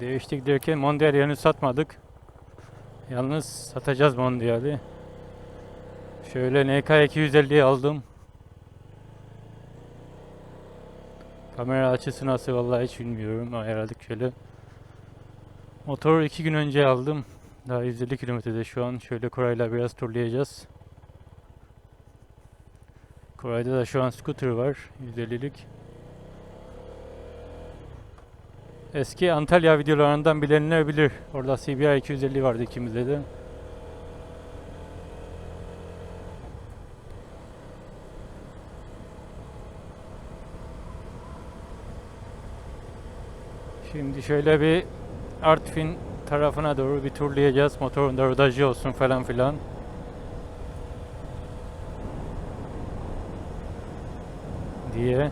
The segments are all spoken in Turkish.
Değiştik derken Mondial'i henüz satmadık. Yalnız satacağız Mondial'i. Şöyle NK 250'yi aldım. Kamera açısı nasıl vallahi hiç bilmiyorum. Ayarladık şöyle. Motoru iki gün önce aldım. Daha 150 kilometrede şu an. Şöyle Koray'la biraz turlayacağız. Koray'da da şu an scooter var. 150'lik. Eski Antalya videolarından bilenler bilir. Orada CBR 250 vardı ikimizde de. Şimdi şöyle bir Artvin tarafına doğru bir turlayacağız. Motorun da rodajı olsun falan filan. Diye.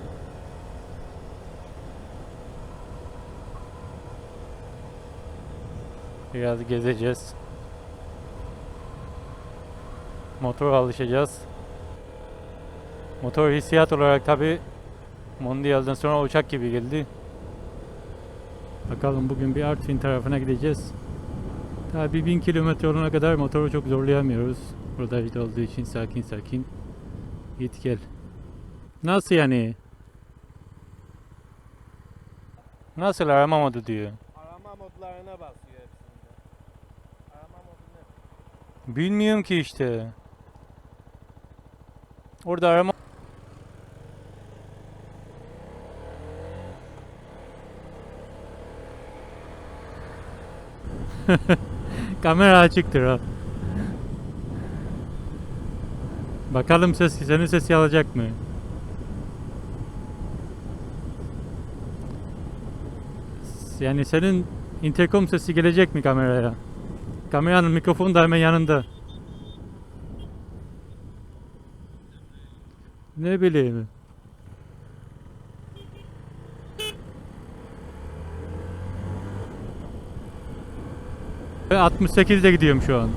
Biraz gezeceğiz. Motora alışacağız. Motor hissiyat olarak tabi Mondial'den sonra uçak gibi geldi. Bakalım bugün bir Artvin tarafına gideceğiz. Tabi 1000 kilometre olana kadar motoru çok zorlayamıyoruz. Rodajda olduğu için sakin sakin. Git gel. Nasıl yani? Nasıl arama modu diyor. Arama modlarına basıyor hepsinde. Arama modu ne? Bilmiyorum ki işte. Orada arama Kamera açıktır ha. Bakalım ses senin sesi alacak mı? Yani senin intercom sesi gelecek mi kameraya? Kameranın mikrofonu da hemen yanında. Ne bileyim. Ben 68'de gidiyorum şu an.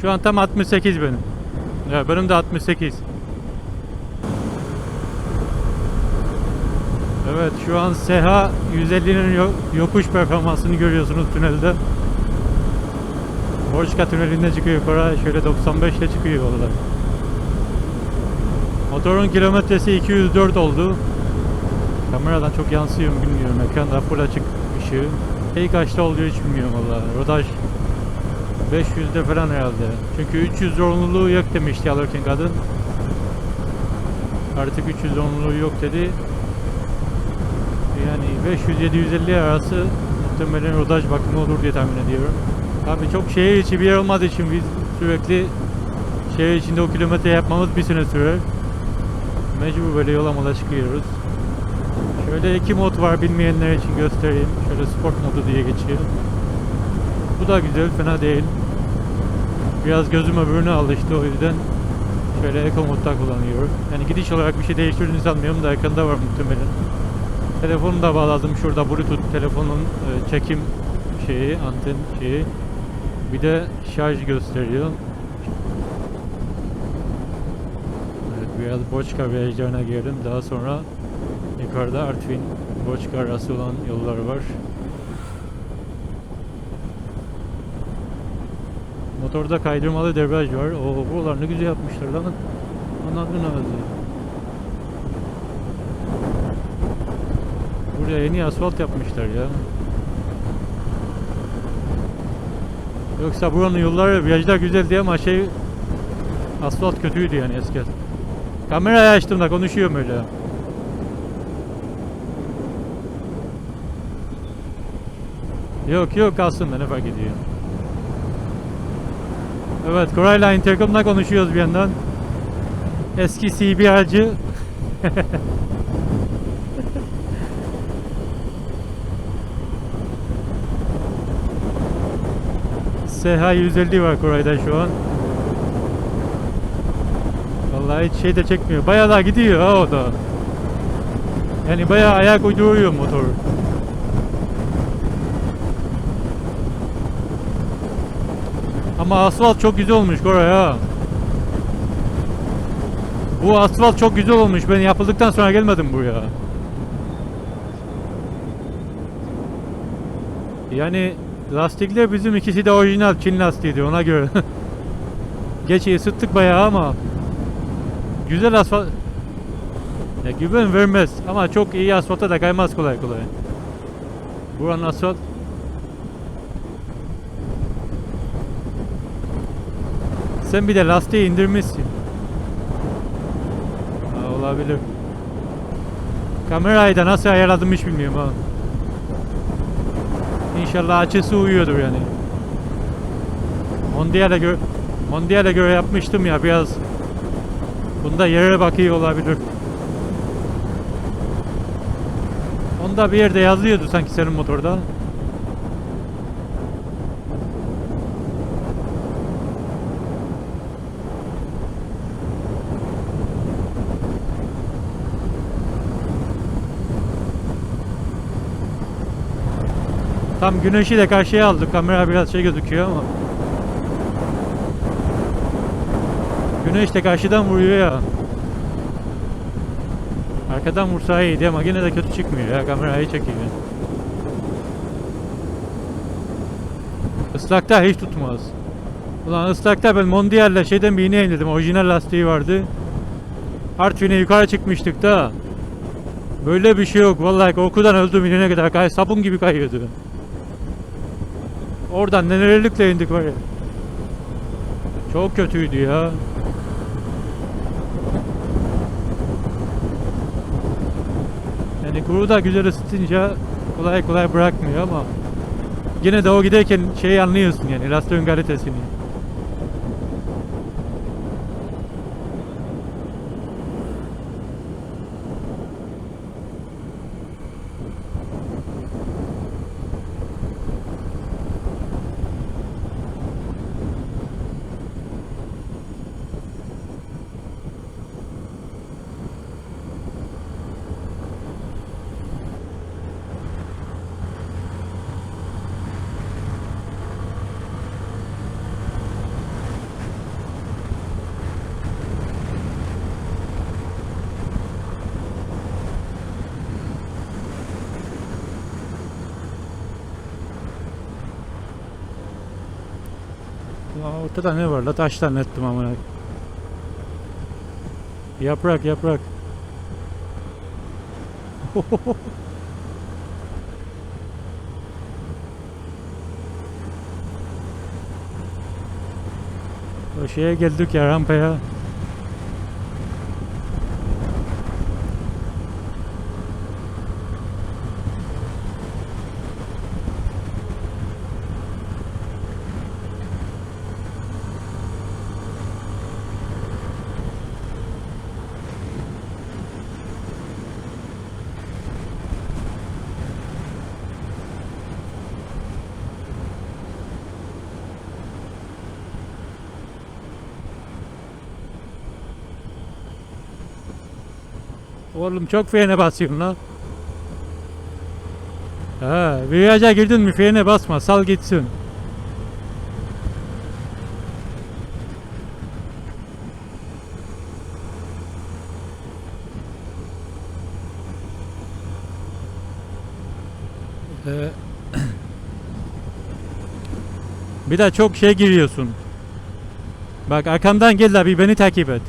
Şu an tam 68 benim. Ya benim de 68. Evet şu an SH 150'nin yo- yokuş performansını görüyorsunuz tünelde. Borçka tünelinde çıkıyor yukarı şöyle 95 ile çıkıyor valla. Motorun kilometresi 204 oldu. Kameradan çok yansıyor mu bilmiyorum. Ekranda full açık ışığı. Şey kaçta oluyor hiç bilmiyorum valla. Rodaj 500'de falan herhalde. Çünkü 300 zorunluluğu yok demişti alırken kadın. Artık 300 zorunluluğu yok dedi. Yani 500-750 arası muhtemelen rodaj bakımı olur diye tahmin ediyorum. Abi çok şehir içi bir yer olmadığı için biz sürekli şehir içinde o kilometre yapmamız bir sene sürer. Mecbur böyle yola çıkıyoruz. Şöyle iki mod var bilmeyenler için göstereyim. Şöyle sport modu diye geçiyor. Bu da güzel fena değil. Biraz gözüm öbürüne alıştı o yüzden şöyle eco modda kullanıyorum. Yani gidiş olarak bir şey değiştirdiğini sanmıyorum da ekranda var muhtemelen. Telefonu da bağladım şurada bluetooth telefonun e, çekim şeyi anten şeyi bir de şarj gösteriyor. Evet biraz Boçka virajlarına girdim daha sonra yukarıda Artvin Boçka arası olan yollar var. Motorda kaydırmalı debriyaj var. O buralar ne güzel yapmışlar lan. Anladın ağzı. Buraya yeni asfalt yapmışlar ya. Yoksa buranın yolları virajlar güzel diye ama şey asfalt kötüydü yani eski. Kamerayı açtım da konuşuyorum öyle. Yok yok kalsın da ne fark ediyor. Evet Koray'la intercom'da konuşuyoruz bir yandan. Eski CBR'cı SH 150 var Koray'da şu an. Vallahi hiç şey de çekmiyor. Bayağı da gidiyor ha o da. Yani bayağı ayak uyduruyor motor. Ama asfalt çok güzel olmuş Koray ha. Bu asfalt çok güzel olmuş. Ben yapıldıktan sonra gelmedim buraya. Yani lastikler bizim ikisi de orijinal Çin lastiğiydi ona göre. Geçi ısıttık bayağı ama güzel asfalt ya güven vermez ama çok iyi asfalta da kaymaz kolay kolay. Buranın asfalt Sen bir de lastiği indirmişsin. Ha, olabilir. Kamerayı da nasıl ayarladım hiç bilmiyorum ha. İnşallah açısı uyuyordur yani. Mondial'e göre Mondial'e göre yapmıştım ya biraz bunda yere bakıyor olabilir. Onda bir yerde yazıyordu sanki senin motorda. Tam güneşi de karşıya aldık. Kamera biraz şey gözüküyor ama. Güneş de karşıdan vuruyor ya. Arkadan vursa iyiydi ama yine de kötü çıkmıyor ya. Kamerayı çekiyor. Islakta hiç tutmaz. Ulan ıslakta ben Mondial'le şeyden bir iğne indirdim. Orijinal lastiği vardı. Artvin'e yukarı çıkmıştık da. Böyle bir şey yok. Vallahi korkudan öldüm inene kadar. Kay sabun gibi kayıyordu. Oradan nelerlikle indik var ya. Çok kötüydü ya. Yani kuru da güzel ısıtınca kolay kolay bırakmıyor ama yine de o giderken şeyi anlıyorsun yani lastiğin kalitesini. Ulan ortada ne var la taştan ettim amına. Yaprak yaprak. o şeye geldik ya rampaya. Oğlum çok frene basıyorsun lan. Ha, viraja girdin mi frene basma, sal gitsin. Ee, bir de çok şey giriyorsun. Bak arkamdan gel de bir beni takip et.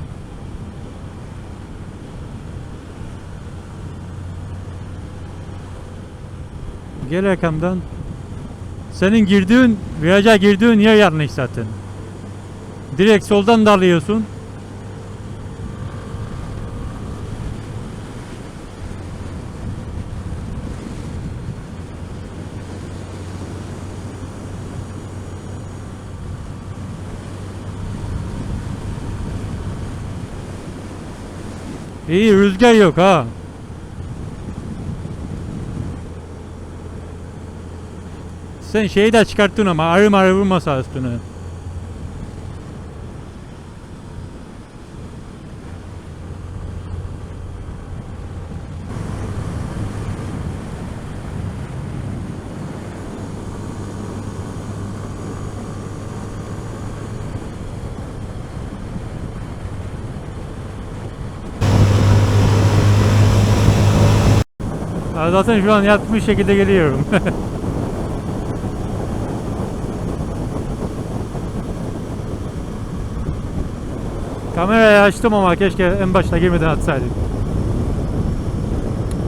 Gel arkamdan. Senin girdiğin, viraja girdiğin yer yanlış zaten. Direkt soldan dalıyorsun. İyi rüzgar yok ha. Sen şeyi de çıkarttın ama arı marı vurmasa üstüne. Zaten şu an yatmış şekilde geliyorum. Kamerayı açtım ama keşke en başta girmeden atsaydık.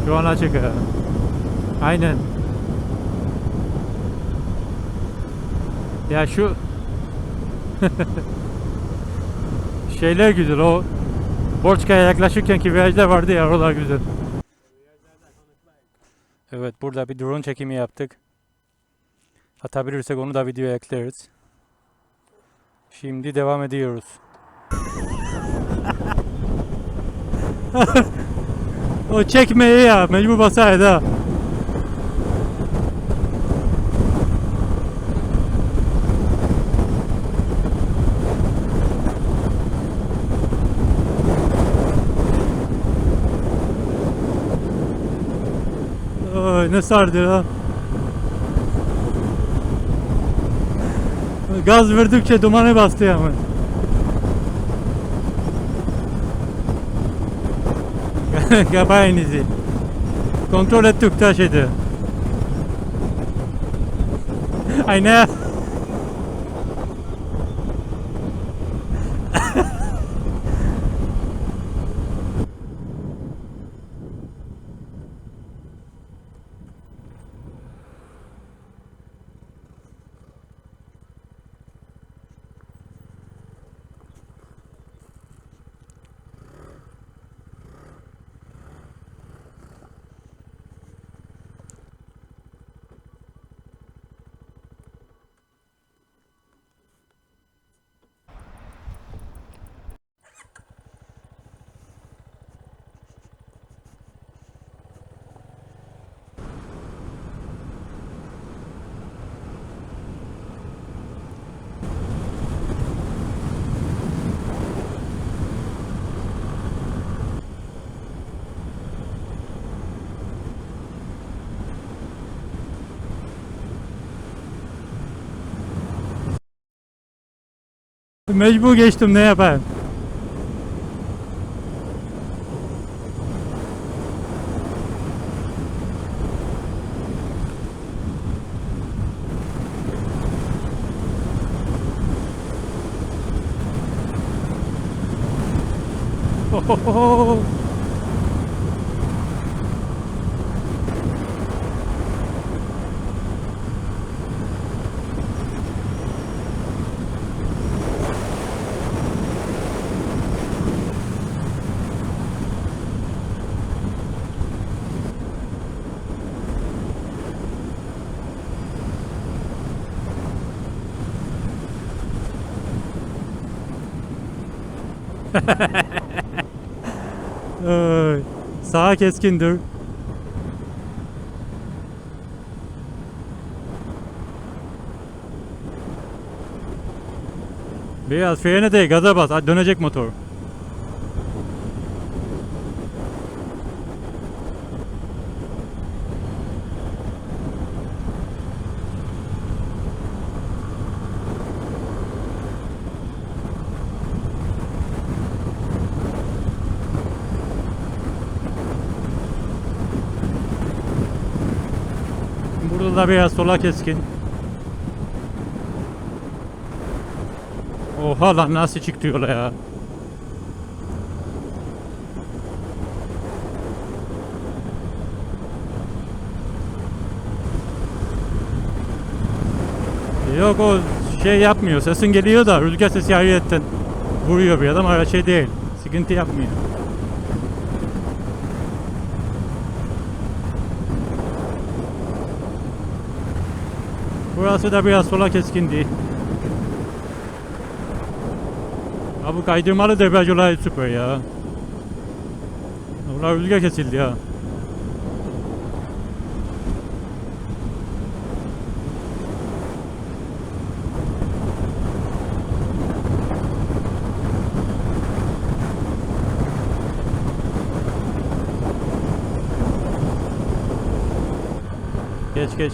Şu an açık. Aynen. Ya şu şeyler güzel o Borçka'ya yaklaşırkenki virajlar vardı ya oralar güzel. Evet burada bir drone çekimi yaptık. Atabilirsek onu da videoya ekleriz. Şimdi devam ediyoruz. o çekmeyi ya mecbur basaydı ha. Ne sardı ha. Gaz verdikçe dumanı bastı ama. Kapayınızı. Kontrol ettik taşıdı. Aynen. Mecbur geçtim ne yapayım? Ay, sağa keskin dur. Biraz frene de gaza bas. Dönecek motor. Burada da biraz sola keskin. Oha lan nasıl çıktı yola ya. Yok o şey yapmıyor. Sesin geliyor da rüzgar sesi ayrıyetten vuruyor bir adam ama şey değil. Sıkıntı yapmıyor. Burası da biraz sola keskindi. Ha bu kaydırmalı debriyaj olayı süper ya. Ulan rüzgar kesildi ya. Geç geç.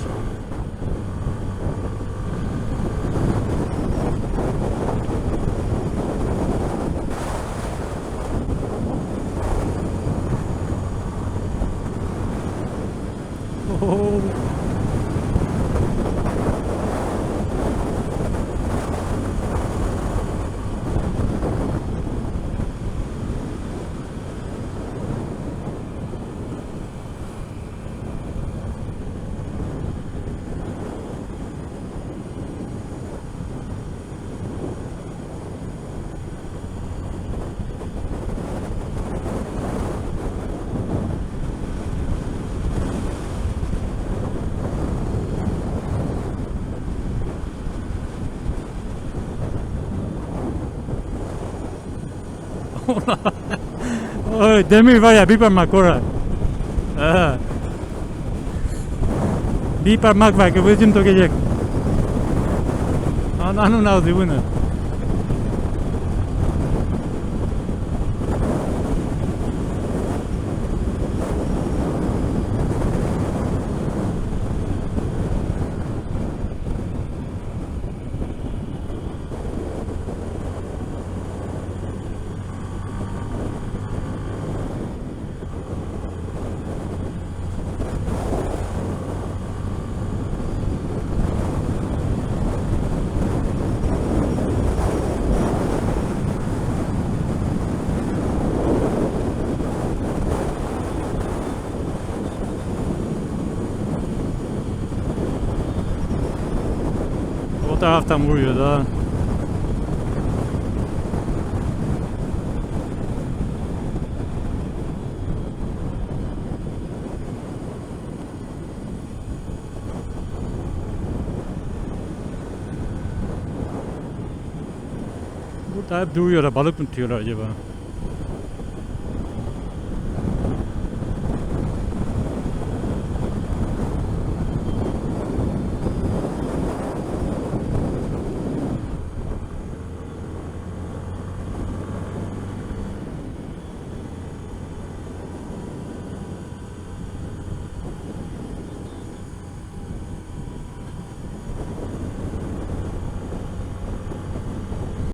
Oy, demir var ya bir parmak orada. Aha. Bir parmak var kıvılcım dökecek. Ananın ağzı bunu. Taraftan vuruyor da. Burada hep duruyor da balık mı tutuyorlar acaba?